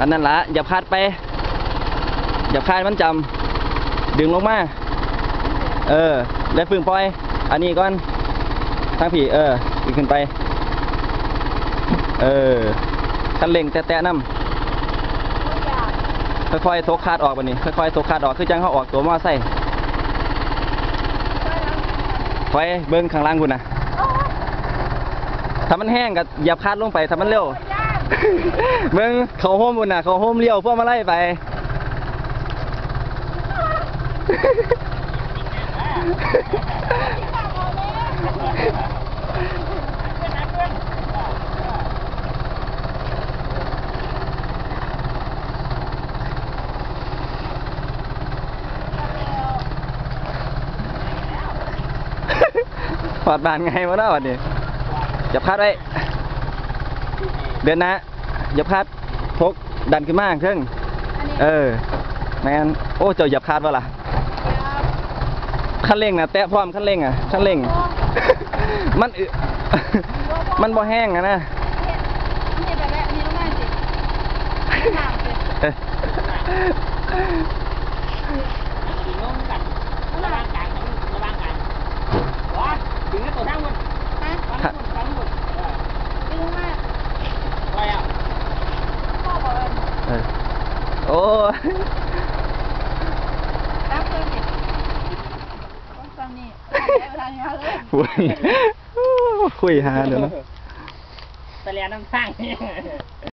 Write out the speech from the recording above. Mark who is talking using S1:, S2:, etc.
S1: อันนั้นละอย่าพลาดไป อย่าพลาดมันจำดึงลงมา เออ แล้วฝึงปล่อย อันนี้ก่อนทางผีเออดึงขึ้นไป เออคันเร่งแตะๆน้ำค่อยๆโทกคาดออกแบันนี้ ค่อยๆโทกคาดออก คือจังเขาออกตัวมอไซค์ไว้เบิ้งข้างล่างคุณนะถ้ามันแห้งก็อย่าคาดลงไปถ้ามันเร็ว เบิ้งเขาโฮมบุญน่ะ เขาโฮมเลี้ยวพวกมาไล่ไป ปอดบานไงวะเนาะวันนี้อย่าพลาดไว้ เดินนะ อย่าพลาดพกดันขึ้นมาเครื่องเออแมนโอ้เจ้าอย่าพลาดวะล่ะขั้นเร่งนะแตะพร้อมขั้นเร่งอะขั้นเร่ง มันอึมันบ่แห้งอะนะ
S2: นี่แบบนี้นี่ลงมาสิถามสิ
S1: เอ้ย
S3: ถึงลงกันระวางกลางระวางกลางว้าถึงแล้วตัวทั้งหมด
S2: ฮะ
S3: ทั้งหมดทั้งหมดเออ
S2: นี่ลงมา
S3: ไปอะ
S2: พ่อบอกเอิญ
S1: เออ โอ้
S2: แป๊บเดียวสิต้องฟังนี่เวลานี้เลย
S1: คุยคุยหาเดี๋ยวนะ
S3: ตะเลียน้ำข้าง